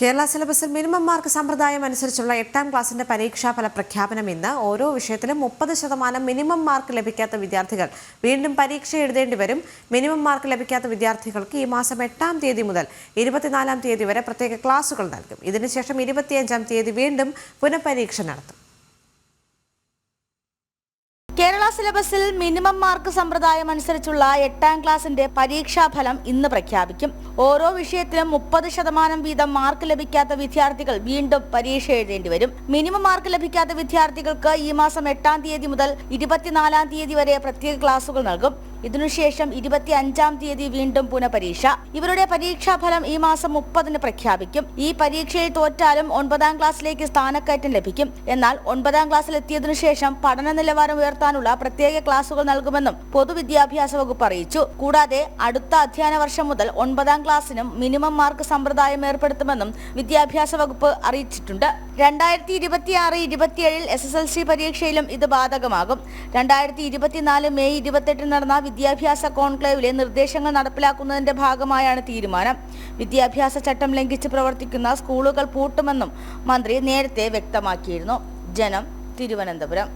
കേരള സിലബസിൽ minimum mark സമ്പ്രദായം അനുസരിച്ചുള്ള എട്ടാം ക്ലാസിന്റെ പരീക്ഷാഫല പ്രഖ്യാപനം ഇന്ന്. ഓരോ വിഷയത്തിലും മുപ്പത് ശതമാനം മിനിമം മാർക്ക് ലഭിക്കാത്ത വിദ്യാർത്ഥികൾ വീണ്ടും പരീക്ഷ എഴുതേണ്ടി വരും. മിനിമം മാർക്ക് ലഭിക്കാത്ത വിദ്യാർത്ഥികൾക്ക് ഈ മാസം എട്ടാം തീയതി മുതൽ ഇരുപത്തിനാലാം തീയതി വരെ പ്രത്യേക ക്ലാസുകൾ നൽകും. ഇതിനുശേഷം ഇരുപത്തിയഞ്ചാം തീയതി വീണ്ടും പുനഃപരീക്ഷ നടത്തും. കേരള സിലബസിൽ മിനിമം മാർക്ക് സമ്പ്രദായം അനുസരിച്ചുള്ള എട്ടാം ക്ലാസിന്റെ പരീക്ഷാഫലം ഇന്ന് പ്രഖ്യാപിക്കും. ഓരോ വിഷയത്തിലും മുപ്പത് ശതമാനം വീതം മാർക്ക് ലഭിക്കാത്ത വിദ്യാർത്ഥികൾ വീണ്ടും പരീക്ഷ എഴുതേണ്ടി വരും. മിനിമം മാർക്ക് ലഭിക്കാത്ത വിദ്യാർത്ഥികൾക്ക് ഈ മാസം എട്ടാം തീയതി മുതൽ ഇരുപത്തിനാലാം തീയതി വരെ പ്രത്യേക ക്ലാസുകൾ നൽകും. ഇതിനുശേഷം ഇരുപത്തി അഞ്ചാം തീയതി വീണ്ടും പുനഃപരീക്ഷ. ഇവരുടെ പരീക്ഷാഫലം ഈ മാസം മുപ്പതിന് പ്രഖ്യാപിക്കും. ഈ പരീക്ഷയിൽ തോറ്റാലും ഒൻപതാം ക്ലാസ്സിലേക്ക് സ്ഥാനക്കയറ്റം ലഭിക്കും. എന്നാൽ ഒൻപതാം ക്ലാസ്സിൽ എത്തിയതിനു ശേഷം പഠന നിലവാരം ഉയർത്താനുള്ള പ്രത്യേക ക്ലാസുകൾ നൽകുമെന്നും പൊതുവിദ്യാഭ്യാസ വകുപ്പ് അറിയിച്ചു. കൂടാതെ അടുത്ത അധ്യയന വർഷം മുതൽ ഒൻപതാം ക്ലാസ്സിനും മിനിമം മാർക്ക് സമ്പ്രദായം ഏർപ്പെടുത്തുമെന്നും വിദ്യാഭ്യാസ വകുപ്പ് അറിയിച്ചിട്ടുണ്ട്. രണ്ടായിരത്തി ഇരുപത്തിയാറ് ഇരുപത്തിയേഴിൽ എസ് എസ് എൽ സി പരീക്ഷയിലും ഇത് ബാധകമാകും. രണ്ടായിരത്തി ഇരുപത്തിനാല് മെയ് ഇരുപത്തെട്ടിന് നടന്ന വിദ്യാഭ്യാസ കോൺക്ലേവിലെ നിർദ്ദേശങ്ങൾ നടപ്പിലാക്കുന്നതിന്റെ ഭാഗമായാണ് തീരുമാനം. വിദ്യാഭ്യാസ ചട്ടം ലംഘിച്ച് പ്രവർത്തിക്കുന്ന സ്കൂളുകൾ പൂട്ടുമെന്നും മന്ത്രി നേരത്തെ വ്യക്തമാക്കിയിരുന്നു. ജനം തിരുവനന്തപുരം.